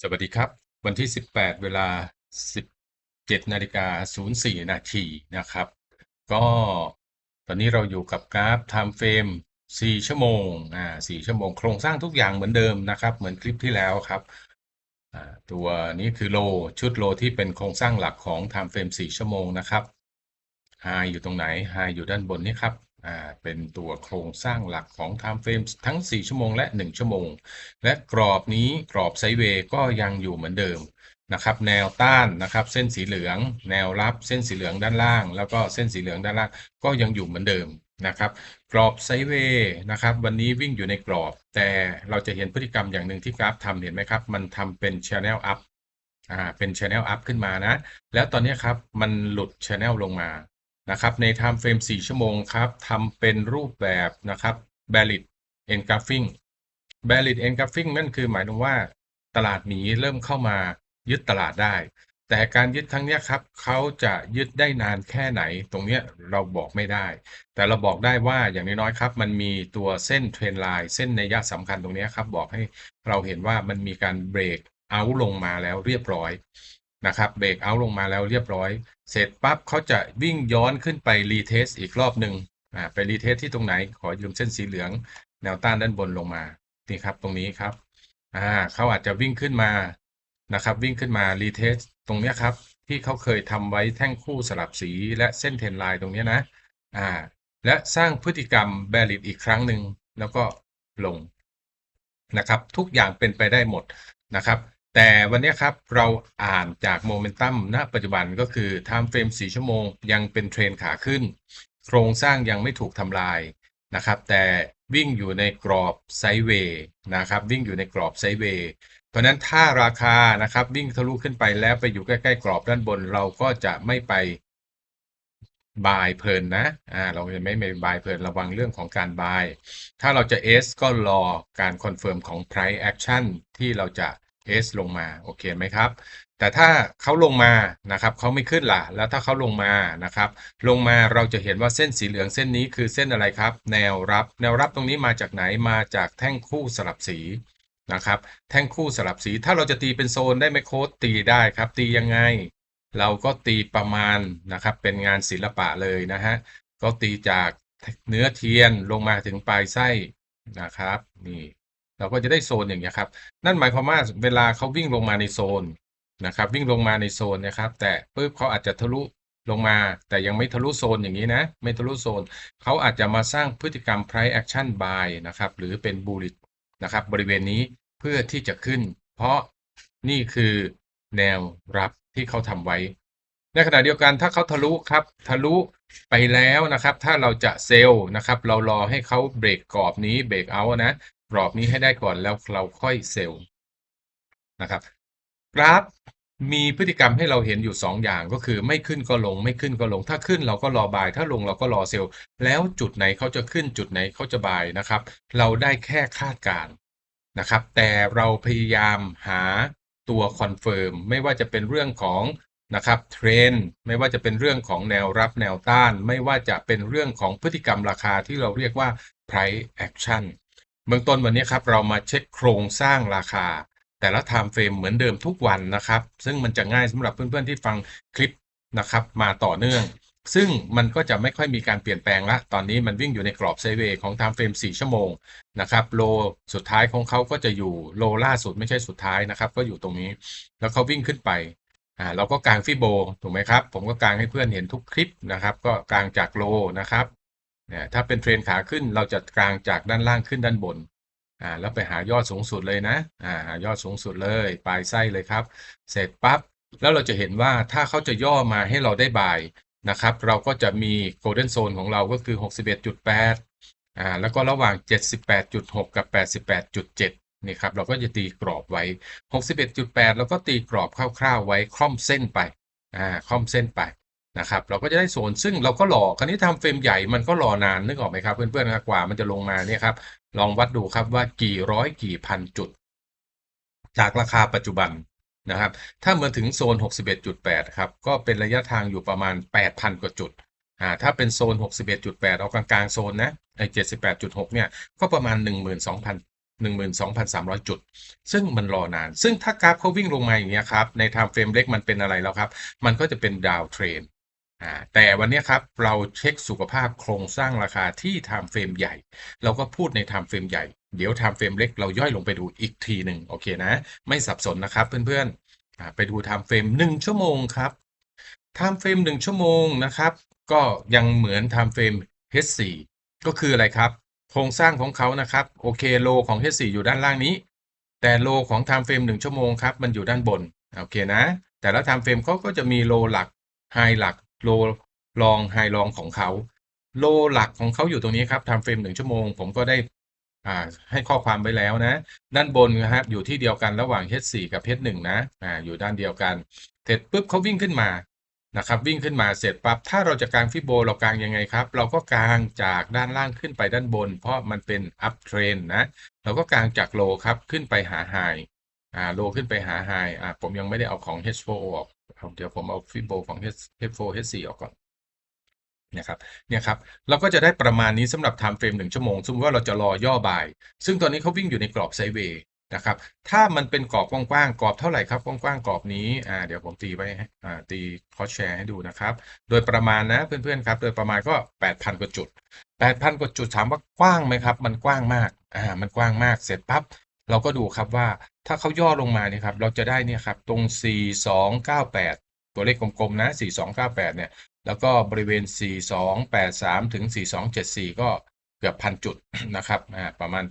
สวัสดีครับ วันที่ 18 เวลา 17นาฬิกา04นาทีนะครับ ก็ตอนนี้เราอยู่กับกราฟ time frame 4 ชั่วโมงอ่า4ชั่วโมงโครงสร้างทุกอย่างเหมือนเดิมนะครับ เหมือนคลิปที่แล้วครับตัวนี้คือโลชุดโลที่เป็นโครงสร้างหลักของ time frame 4 ชั่วโมงนะครับ High อยู่ตรงไหน High อยู่ด้านบนนี้ครับ เป็นตัวโครงสร้างหลักของ time frame ทั้ง 4 ชั่วโมงและ 1 ชั่วโมง และกรอบนี้กรอบไซเวย์ก็ยังอยู่เหมือนเดิมนะครับแนวต้านนะครับเส้นสีเหลือง แนวรับเส้นสีเหลืองด้านล่าง แล้วก็เส้นสีเหลืองด้านล่างก็ยังอยู่เหมือนเดิมนะครับกรอบไซเวย์นะครับวันนี้วิ่งอยู่ในกรอบ แต่เราจะเห็นพฤติกรรมอย่างหนึ่งที่กราฟทำเห็นไหมครับ มันทำเป็น channel up อ่าเป็น channel up ขึ้นมานะ แล้วตอนนี้ครับมันหลุด channel ลงมา นะครับใน time frame 4 ชั่วโมงครับทำเป็นรูปแบบนะครับ bearish engulfing bearish engulfing นั่นคือหมายถึงว่าตลาดหมีเริ่มเข้ามายึดตลาดได้ แต่การยึดครั้งนี้ครับเขาจะยึดได้นานแค่ไหน ตรงนี้เราบอกไม่ได้ แต่เราบอกได้ว่าอย่างน้อยๆครับ มันมีตัวเส้นเทรนไลน์เส้นในยะสำคัญตรงนี้ครับ บอกให้เราเห็นว่ามันมีการเบรกเอาลงมาแล้วเรียบร้อย นะครับเบรกเอาลงมาแล้วเรียบร้อย เสร็จปั๊บเขาจะวิ่งย้อนขึ้นไปรีเทสอีกรอบหนึ่งอ่าไปรีเทสที่ตรงไหนขอยืมเส้นสีเหลือง แนวต้านด้านบนลงมานี่ครับตรงนี้ครับอ่าเขาอาจจะวิ่งขึ้นมานะครับวิ่งขึ้นมารีเทสตรงนี้ครับที่เขาเคยทำไว้แท่งคู่สลับสีและเส้นเทรนไลน์ตรงนี้นะอ่าและสร้างพฤติกรรมแบริดอีกครั้งหนึ่งแล้วก็ลงนะครับทุกอย่างเป็นไปได้หมดนะครับ แต่วันนี้ครับเราอ่านจากโมเมนตัมณปัจจุบันก็คือ time frame 4 ชั่วโมงยังเป็นเทรนขาขึ้น โครงสร้างยังไม่ถูกทำลายนะครับ แต่วิ่งอยู่ในกรอบไซด์เวย์นะครับ วิ่งอยู่ในกรอบไซด์เวย์เพราะนั้นถ้าราคานะครับวิ่งทะลุขึ้นไปแล้วไปอยู่ใกล้ๆกรอบด้านบนเราก็จะไม่ไปบายเพลินนะ อ่า เราจะไม่ไม่บายเพลินระวังเรื่องของการบาย ถ้าเราจะ S ก็รอการคอนเฟิร์มของ price action ที่เราจะ S ลงมาโอเคไหมครับ แต่ถ้าเขาลงมานะครับเขาไม่ขึ้นล่ะ แล้วถ้าเขาลงมานะครับ ลงมาเราจะเห็นว่าเส้นสีเหลืองเส้นนี้คือเส้นอะไรครับ แนวรับ แนวรับตรงนี้มาจากไหนมาจากแท่งคู่สลับสีนะครับ แท่งคู่สลับสีถ้าเราจะตีเป็นโซนได้ไหมโค้ดตีได้ครับ ตียังไง เราก็ตีประมาณนะครับเป็นงานศิลปะเลยนะฮะก็ตีจากเนื้อเทียนลงมาถึงปลายไส้นะครับนี่ เราก็จะได้โซนอย่างเงี้ยครับ นั่นหมายความว่าเวลาเขาวิ่งลงมาในโซนนะครับ วิ่งลงมาในโซนนะครับ แต่ปุ๊บเขาอาจจะทะลุลงมา แต่ยังไม่ทะลุโซนอย่างนี้นะ ไม่ทะลุโซน เขาอาจจะมาสร้างพฤติกรรม price action buy นะครับ หรือเป็น bullish นะครับ บริเวณนี้เพื่อที่จะขึ้น เพราะนี่คือแนวรับที่เขาทำไว้ ในขณะเดียวกันถ้าเขาทะลุครับ ทะลุไปแล้วนะครับ ถ้าเราจะเซลล์นะครับ เรารอให้เขาเบรกกรอบนี้เบรกเอานะ กรอบนี้ให้ได้ก่อนแล้วเราค่อยเซลล์นะครับ กราฟมีพฤติกรรมให้เราเห็นอยู่ 2 อย่างก็คือไม่ขึ้นก็ลงไม่ขึ้นก็ลง ถ้าขึ้นเราก็รอบาย ถ้าลงเราก็รอเซลล์ แล้วจุดไหนเขาจะขึ้นจุดไหนเขาจะบายนะครับ เราได้แค่คาดการณ์นะครับ แต่เราพยายามหาตัวคอนเฟิร์มไม่ว่าจะเป็นเรื่องของนะครับเทรนไม่ว่าจะเป็นเรื่องของแนวรับแนวต้าน ไม่ว่าจะเป็นเรื่องของพฤติกรรมราคาที่เราเรียกว่า price action เบื้องต้นวันนี้ครับเรามาเช็คโครงสร้างราคา แต่ละ time frame เหมือนเดิมทุกวันนะครับ ซึ่งมันจะง่ายสำหรับเพื่อนๆที่ฟังคลิปนะครับมาต่อเนื่อง ซึ่งมันก็จะไม่ค่อยมีการเปลี่ยนแปลงละ ตอนนี้มันวิ่งอยู่ในกรอบไซเวย์ของ time frame 4 ชั่วโมงนะครับโลสุดท้ายของเขาก็จะอยู่โลล่าสุดไม่ใช่สุดท้ายนะครับ ก็อยู่ตรงนี้ แล้วเขาวิ่งขึ้นไปอ่าเราก็กางฟิโบถูกไหมครับ ผมก็กางให้เพื่อนเห็นทุกคลิปนะครับ ก็กางจากโลนะครับ นี่ยถ้าเป็นเทรนขาขึ้นเราจะกลางจากด้านล่างขึ้นด้านบนอ่าแล้วไปหายอดสูงสุดเลยนะอ่าหายอดสูงสุดเลยปลายไส้เลยครับ เสร็จปั๊บแล้วเราจะเห็นว่าถ้าเขาจะย่อมาให้เราได้บายนะครับ เราก็จะมีโกลเด้นโซนของเราก็คือ 61.8อ่าแล้วก็ระหว่าง 78.6 กับ 88.7นี่ครับเราก็จะตีกรอบไว้ 61.8 แล้วก็ตีกรอบคร่าวๆไว้คล่อมเส้นไปอ่าคล่อมเส้นไป นะครับเราก็จะได้โซนซึ่งเราก็รอคราวนี้ทำเฟรมใหญ่มันก็รอนานนึกออกไหมครับเพื่อนๆครับกว่ามันจะลงมาเนี่ยครับลองวัดดูครับว่ากี่ร้อยกี่พันจุด จากราคาปัจจุบันนะครับ ถ้ามาถึงโซน 61.8 ครับ ก็เป็นระยะทางอยู่ประมาณ 8,000 กว่าจุดอ่าถ้าเป็นโซน 61.8 เอากลางๆโซนนะไอ้78.6 เนี่ย ก็ประมาณ 12,000 12,300 จุด ซึ่งมันรอนาน ซึ่งถ้ากราฟเขาวิ่งลงมาอย่างเงี้ยครับ ใน time frame เล็กมันเป็นอะไรแล้วครับ มันก็จะเป็นดาวเทรน แต่วันนี้ครับเราเช็คสุขภาพโครงสร้างราคาที่ time frame ใหญ่ เราก็พูดใน time frame ใหญ่ เดี๋ยว time frame เล็กเราย่อยลงไปดูอีกทีหนึ่งโอเคนะ ไม่สับสนนะครับเพื่อนๆไปดู time frame 1ชั่วโมงครับ time frame 1ชั่วโมงนะครับ ก็ยังเหมือน time frame H4 ก็คืออะไรครับ โครงสร้างของเขานะครับโอเคโลของ H4 อยู่ด้านล่างนี้ แต่โลของ time frame 1ชั่วโมงครับมันอยู่ด้านบนโอเคนะ แต่ละ time frame เขาก็จะมีโลหลักไฮหลัก โลรองไฮรองของเขา โลหลักของเขาอยู่ตรงนี้ครับ time frame 1ชั่วโมง ผมก็ได้อ่าให้ข้อความไว้แล้วนะ ด้านบนนะครับอยู่ที่เดียวกันระหว่าง H4 กับ H1 นะอ่าอยู่ด้านเดียวกัน เสร็จปุ๊บเขาวิ่งขึ้นมานะครับวิ่งขึ้นมาเสร็จปั๊บถ้าเราจะกางฟิโบเรากางยังไงครับ เราก็กางจากด้านล่างขึ้นไปด้านบน เพราะมันเป็น up trend นะ เราก็กางจากโลครับขึ้นไปหาไฮอ่าโลขึ้นไปหาไฮอ่าผมยังไม่ได้เอาของ H4 ออก เอาเดี๋ยวผมเอาฟิโบของ H H4 H4 ออกก่อนนะครับเนี่ยครับเราก็จะได้ประมาณนี้สำหรับ time frame 1ชั่วโมงสมมติว่าเราจะรอย่อบ่าย ซึ่งตอนนี้เขาวิ่งอยู่ในกรอบไซเวย์นะครับถ้ามันเป็นกรอบกว้างๆกรอบเท่าไหร่ครับกว้างๆกรอบนี้อ่าเดี๋ยวผมตีไว้อ่าตีคอแชร์ให้ดูนะครับ โดยประมาณนะเพื่อนๆครับ โดยประมาณก็ 8,000 กว่าจุด 8,000 กว่าจุดถามว่ากว้างไหมครับ มันกว้างมากอ่ามันกว้างมากเสร็จปั๊บ เราก็ดูครับว่าถ้าเขาย่อลงมาเนี่ยครับเราจะได้เนี่ยครับตรง 4298 ตัวเลขกลมๆนะ 4298 เนี่ย แล้วก็บริเวณ 4283 ถึง 4274 ก็เกือบพันจุดนะครับอ่าประมาณ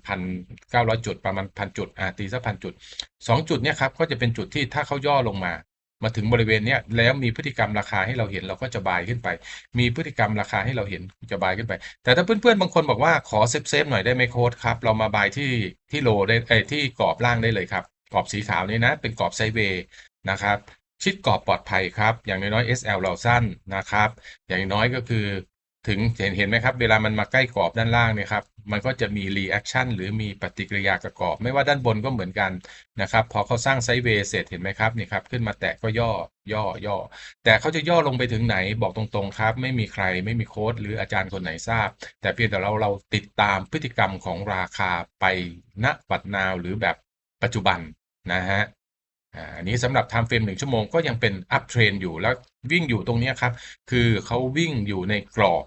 1,900จุดประมาณพันจุดอ่าตีสักพันจุด 2 จุดเนี่ยครับก็จะเป็นจุดที่ถ้าเขาย่อลงมา มาถึงบริเวณเนี้ยแล้วมีพฤติกรรมราคาให้เราเห็นเราก็จะบายขึ้นไป มีพฤติกรรมราคาให้เราเห็นจะบายขึ้นไป แต่ถ้าเพื่อนๆบางคนบอกว่าขอเซฟเซฟหน่อยได้ไหมโค้ดครับ เรามาบายที่ที่โลได้ไอ้ที่กรอบล่างได้เลยครับกรอบสีขาวนี้นะ เป็นกรอบไซเวย์นะครับชิดกรอบปลอดภัยครับ อย่างน้อยๆ SL เราสั้นนะครับ อย่างน้อยก็คือ ถึงเห็นเห็นไหมครับ เวลามันมาใกล้กรอบด้านล่างเนี่ยครับมันก็จะมีรีแอคชั่นหรือมีปฏิกิริยากับกรอบ ไม่ว่าด้านบนก็เหมือนกันนะครับพอเขาสร้างไซด์เวย์เสร็จเห็นไหมครับนี่ครับขึ้นมาแตะก็ย่อย่อย่อ แต่เขาจะย่อลงไปถึงไหนบอกตรงๆครับ ไม่มีใครไม่มีโค้ดหรืออาจารย์คนไหนทราบ แต่เพียงแต่เราเราติดตามพฤติกรรมของราคาไปณปัดนาวหรือแบบปัจจุบันนะฮะอันนี้สำหรับ time frame 1ชั่วโมงก็ยังเป็น up trend อยู่แล้ววิ่งอยู่ตรงนี้ครับ คือเขาวิ่งอยู่ในกรอบ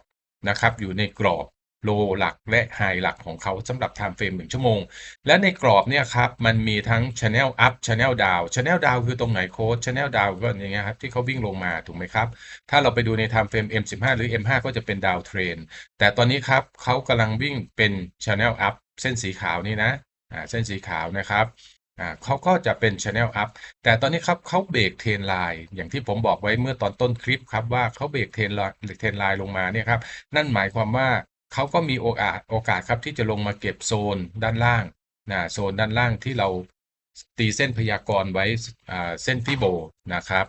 นะครับอยู่ในกรอบโลหลักและไฮหลักของเขาสำหรับ time frame 1 ชั่วโมง และในกรอบเนี่ยครับ มันมีทั้ง channel up channel down channel down คือตรงไหนโค้ด channel down ก็อย่างเงี้ยครับที่เขาวิ่งลงมาถูกไหมครับ ถ้าเราไปดูใน time frame M15 หรือ M5 ก็จะเป็น down trend แต่ตอนนี้ครับเขากำลังวิ่งเป็น channel up เส้นสีขาวนี่นะอ่าเส้นสีขาวนะครับ อ่าเขาก็จะเป็น Channel Up แต่ตอนนี้ครับเขาเบรกเทรนไลน์อย่างที่ผมบอกไว้เมื่อตอนต้นคลิปครับว่าเขาเบรกเทรนไลน์เทรนไลน์ลงมาเนี่ยครับนั่นหมายความว่าเขาก็มีโอกาสโอกาสครับที่จะลงมาเก็บโซนด้านล่างนะโซนด้านล่างที่เราตีเส้นพยากรณ์ไว้อ่าเส้นฟิโบนะครับ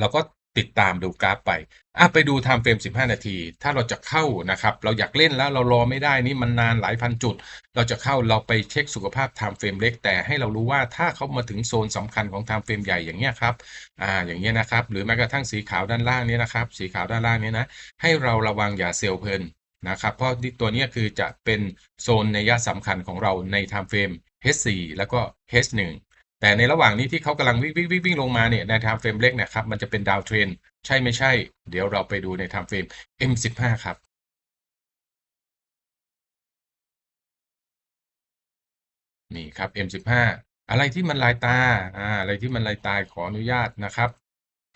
เราก็ ติดตามดูกราฟไปอะไปดูไทม์เฟรม 15 นาที ถ้าเราจะเข้านะครับ เราอยากเล่นแล้วเรารอไม่ได้นี่มันนานหลายพันจุด เราจะเข้าเราไปเช็คสุขภาพไทม์เฟรมเล็ก แต่ให้เรารู้ว่าถ้าเขามาถึงโซนสำคัญของไทม์เฟรมใหญ่อย่างเงี้ยครับอ่าอย่างเงี้ยนะครับ หรือแม้กระทั่งสีขาวด้านล่างนี้นะครับ สีขาวด้านล่างนี้นะ ให้เราระวังอย่าเซลเพลินนะครับ เพราะตัวเนี้ยคือจะเป็นโซนในยะสำคัญของเราในไทม์เฟรม H4 แล้วก็ H1 แต่ในระหว่างนี้ที่เขากำลังวิ่งวิ่งวิ่งวิ่งลงมาเนี่ยในไทม์เฟรมเล็กเนะครับมันจะเป็นดาวเทรนใช่ไม่ใช่ เดี๋ยวเราไปดูในไทม์เฟรม M15 ครับนี่ครับ M15 อะไรที่มันลายตาอ่าอะไรที่มันลายตาขออนุญาตนะครับ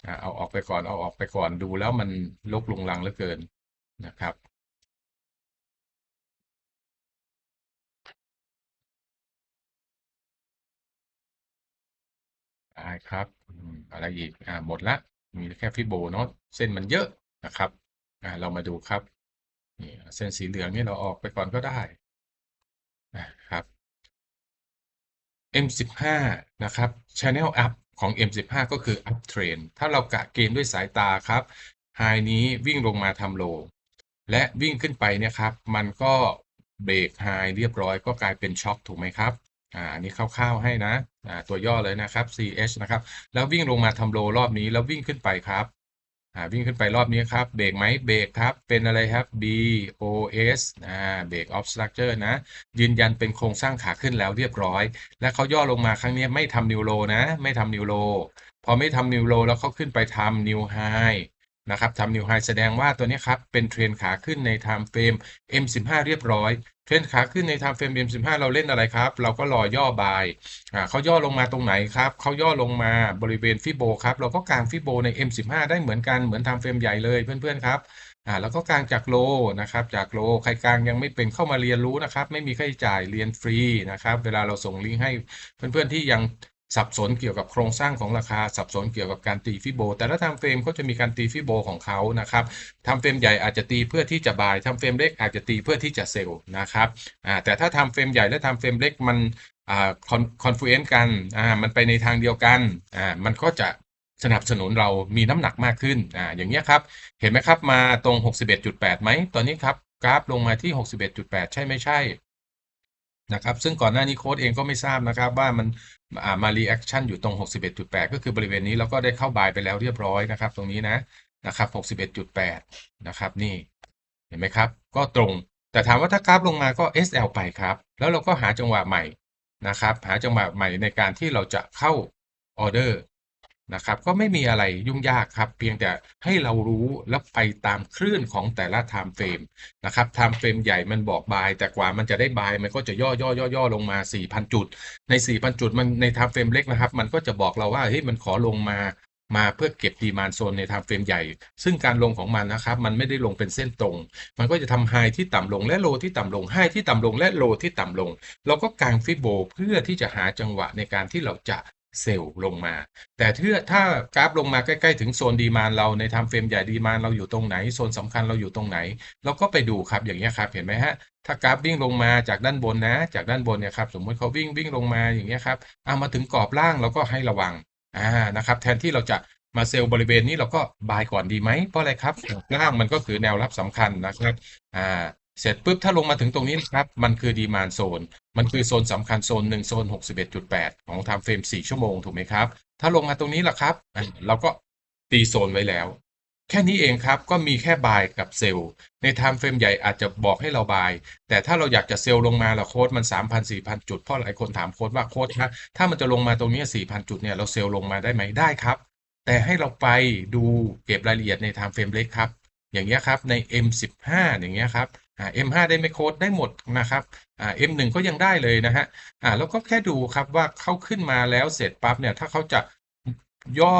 อ่าเอาออกไปก่อนเอาออกไปก่อนดูแล้วมันลกลุงลังเหลือเกินนะครับ ครับอะไรอีกอ่าหมดละมีแค่ฟิโบเนาะเส้นมันเยอะนะครับอ่าเรามาดูครับนี่เส้นสีเหลืองนี่เราออกไปก่อนก็ได้นะครับ M15 นะครับ Channel Up ของ M15 ก็คือ Up Trend ถ้าเรากะเกณฑ์ด้วยสายตาครับ High นี้วิ่งลงมาทำโล และวิ่งขึ้นไปเนี่ยครับ มันก็เบรก High เรียบร้อยก็กลายเป็นช็อคถูกไหมครับ อ่าอันนี้คร่าวๆให้นะอ่าตัวย่อเลยนะครับ CH นะครับ แล้ววิ่งลงมาทำโลรอบนี้แล้ววิ่งขึ้นไปครับอ่าวิ่งขึ้นไปรอบนี้ครับเบรกไหมเบรกครับ เป็นอะไรครับ B O S อ่าเบรก of structure นะ ยืนยันเป็นโครงสร้างขาขึ้นแล้วเรียบร้อย และเขาย่อลงมาครั้งนี้ไม่ทำนิวโลนะ ไม่ทำนิวโลพอไม่ทำนิวโลแล้วเขาขึ้นไปทำนิวไฮ นะครับทำนิวไฮแสดงว่าตัวนี้ครับ เป็นเทรนขาขึ้นใน time frame M15 เรียบร้อย เทรนขาขึ้นใน time frame M15 เราเล่นอะไรครับ เราก็รอย่อบายอ่าเขาย่อลงมาตรงไหนครับ เขาย่อลงมาบริเวณฟิโบครับ เราก็กางฟิโบใน M15 ได้เหมือนกัน เหมือน time frame ใหญ่เลยเพื่อนๆครับอ่าแล้วก็กางจากโลนะครับ จากโลใครกางยังไม่เป็นเข้ามาเรียนรู้นะครับ ไม่มีค่าใช้จ่ายเรียนฟรีนะครับ เวลาเราส่งลิงก์ให้เพื่อนๆที่ยัง สับสนเกี่ยวกับโครงสร้างของราคา สับสนเกี่ยวกับการตีฟิโบ แต่ละทำเฟรมก็จะมีการตีฟิโบของเขานะครับทำเฟรมใหญ่อาจจะตีเพื่อที่จะบายทำเฟรมเล็กอาจจะตีเพื่อที่จะเซลล์นะครับแต่ถ้าทำเฟรมใหญ่และทำเฟรมเล็กมันคอนฟลูเอนซ์กันมันไปในทางเดียวกันมันก็จะสนับสนุนเรามีน้ำหนักมากขึ้นอ่าอย่างเงี้ยครับ เห็นไหมครับมาตรง 61.8ไหมตอนนี้ครับกราฟลงมาที่ 61.8 ใช่ไม่ใช่ นะครับซึ่งก่อนหน้านี้โค้ดเองก็ไม่ทราบนะครับว่ามันอ่ามารีแอคชั่นอยู่ตรง 61.8 ก็คือบริเวณนี้เราก็ได้เข้าบายไปแล้วเรียบร้อยนะครับ ตรงนี้นะนะครับ61.8 นะครับนี่เห็นไหมครับ ก็ตรง แต่ถามว่าถ้ากราฟลงมาก็ SL ไปครับ แล้วเราก็หาจังหวะใหม่นะครับ หาจังหวะใหม่ในการที่เราจะเข้าออเดอร์ นะครับก็ไม่มีอะไรยุ่งยากครับ เพียงแต่ให้เรารู้แล้วไปตามคลื่นของแต่ละ time frame นะครับ time frame ใหญ่มันบอกบาย แต่กว่ามันจะได้บาย มันก็จะย่อย่อย่อย่อลงมา 4,000 จุด ใน 4,000 จุดมันใน time frame เล็กนะครับ มันก็จะบอกเราว่าเฮ้ยมันขอลงมามาเพื่อเก็บดีมานโซนใน time frame ใหญ่ ซึ่งการลงของมันนะครับ มันไม่ได้ลงเป็นเส้นตรง มันก็จะทำไฮที่ต่ำลงและโลที่ต่ำลงไฮที่ต่ำลงและโลที่ต่ำลงเราก็กางฟิโบเพื่อที่จะหาจังหวะในการที่เราจะ เซลล์ลงมา แต่ถ้าถ้ากราฟลงมาใกล้ๆ ถึงโซนดีมานเราในทำเฟรมใหญ่ดีมานเราอยู่ตรงไหน โซนสำคัญเราอยู่ตรงไหน เราก็ไปดูครับอย่างเงี้ยครับเห็นไหมฮะถ้ากราฟวิ่งลงมาจากด้านบนนะ จากด้านบนเนี่ยครับสมมติเขาวิ่งวิ่งลงมาอย่างเงี้ยครับเอามาถึงกรอบล่างเราก็ให้ระวังอ่านะครับแทนที่เราจะมาเซลล์บริเวณนี้เราก็บายก่อนดีไหมเพราะอะไรครับล่างมันก็คือแนวรับสำคัญนะครับอ่า เสร็จปุ๊บถ้าลงมาถึงตรงนี้นะครับ มันคือดีมานโซน มันคือโซนสำคัญโซนหนึ่งโซน 61.8 ของไทม์เฟรม4 ชั่วโมงถูกไหมครับ ถ้าลงมาตรงนี้ล่ะครับ เราก็ตีโซนไว้แล้ว แค่นี้เองครับ ก็มีแค่บายกับเซลล์ ในไทม์เฟรมใหญ่อาจจะบอกให้เราบาย แต่ถ้าเราอยากจะเซลล์ลงมาละโค้ดมัน 3,000 4,000 จุด เพราะหลายคนถามโค้ดว่าโค้ดถ้าถ้ามันจะลงมาตรงนี้ 4,000 จุดเนี่ยเราเซลล์ลงมาได้ไหมได้ครับ แต่ให้เราไปดูเก็บรายละเอียดในไทม์เฟรมเล็กครับ อย่างเงี้ยครับใน M15 อย่างเงี้ยครับ M5 ได้ไมโค้ดได้หมดนะครับอ่า M1 ก็ยังได้เลยนะฮะอ่าแล้วก็แค่ดูครับว่าเขาขึ้นมาแล้วเสร็จปั๊บเนี่ย ถ้าเขาจะย่อ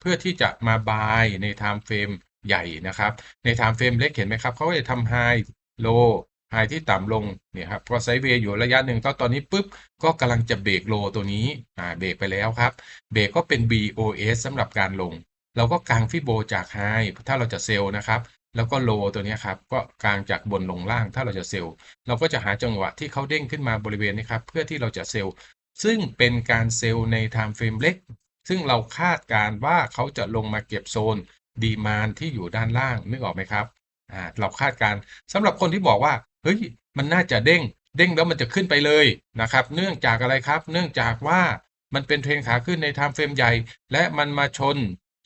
เพื่อที่จะมาบายในไทม์เฟรมใหญ่นะครับ ในไทม์เฟรมเล็กเห็นไหมครับเขาจะทำไฮโลไฮที่ต่ำลงเนี่ยครับพอไซเวย์อยู่ระยะหนึ่งก็ตอนนี้ปุ๊บก็กำลังจะเบรกโลตัวนี้อ่าเบรกไปแล้วครับเบรกก็เป็น BOS สำหรับการลง เราก็กางฟิโบจากไฮถ้าเราจะเซลล์นะครับ แล้วก็โลตัวนี้ครับก็กลางจากบนลงล่างถ้าเราจะเซลล์เราก็จะหาจังหวะที่เขาเด้งขึ้นมาบริเวณนี้ครับเพื่อที่เราจะเซลล์ซึ่งเป็นการเซลล์ใน time frame เล็ก ซึ่งเราคาดการว่าเขาจะลงมาเก็บโซนดีมานที่อยู่ด้านล่างนึกออกไหมครับอ่าเราคาดการสำหรับคนที่บอกว่าเฮ้ยมันน่าจะเด้ง เด้งแล้วมันจะขึ้นไปเลยนะครับ เนื่องจากอะไรครับ เนื่องจากว่ามันเป็นเทรนขาขึ้นใน time frame ใหญ่ และมันมาชน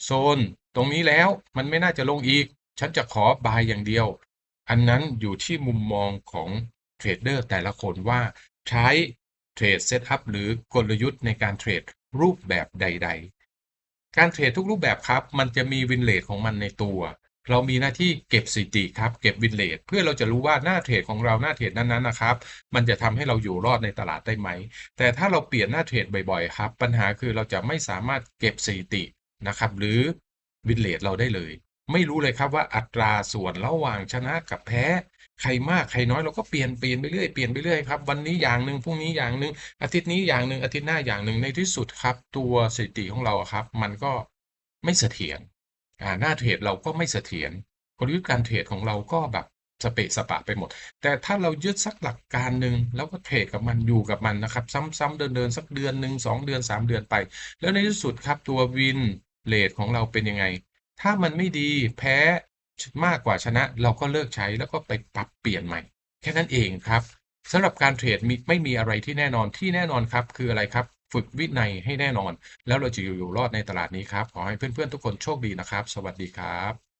โซน ตรงนี้แล้วมันไม่น่าจะลงอีก ฉันจะขอบายอย่างเดียว อันนั้นอยู่ที่มุมมองของเทรดเดอร์แต่ละคนว่าใช้เทรดเซตอัพหรือกลยุทธ์ในการเทรดรูปแบบใด ๆ การเทรดทุกรูปแบบครับ มันจะมีวินเลทของมันในตัว เรามีหน้าที่เก็บสถิติครับ เก็บวินเลทเพื่อเราจะรู้ว่าหน้าเทรดของเราหน้าเทรดนั้นๆนะครับ มันจะทำให้เราอยู่รอดในตลาดได้ไหม แต่ถ้าเราเปลี่ยนหน้าเทรดบ่อยๆ ครับ ปัญหาคือเราจะไม่สามารถเก็บสถิตินะครับ หรือวินเลทเราได้เลย ไม่รู้เลยครับว่าอัตราส่วนระหว่างชนะกับแพ้ ใครมากใครน้อยเราก็เปลี่ยนเปลี่ยนไปเรื่อยเปลี่ยนไปเรื่อยครับวันนี้อย่างหนึ่งพรุ่งนี้อย่างหนึ่งอาทิตย์นี้อย่างหนึ่งอาทิตย์หน้าอย่างหนึ่งในที่สุดครับ ตัวสถิติของเราครับ มันก็ไม่เสถียรอ่าหน้าเทรดเราก็ไม่เสถียรกลยุทธ์การเทรดของเราก็แบบสเปะสปะไปหมด แต่ถ้าเรายึดสักหลักการหนึ่งแล้วก็เทรดกับมันอยู่กับมันนะครับ ซ้ำๆเดินๆสักเดือนหนึ่งสองเดือนสามเดือนไป แล้วในที่สุดครับตัววินเลทของเราเป็นยังไง ถ้ามันไม่ดีแพ้มากกว่าชนะ เราก็เลิกใช้แล้วก็ไปปรับเปลี่ยนใหม่ แค่นั้นเองครับสำหรับการเทรดมีไม่มีอะไรที่แน่นอนที่แน่นอนครับ คืออะไรครับ ฝึกวินัยให้แน่นอน แล้วเราจะอยู่รอดในตลาดนี้ครับ ขอให้เพื่อนๆทุกคนโชคดีนะครับ สวัสดีครับ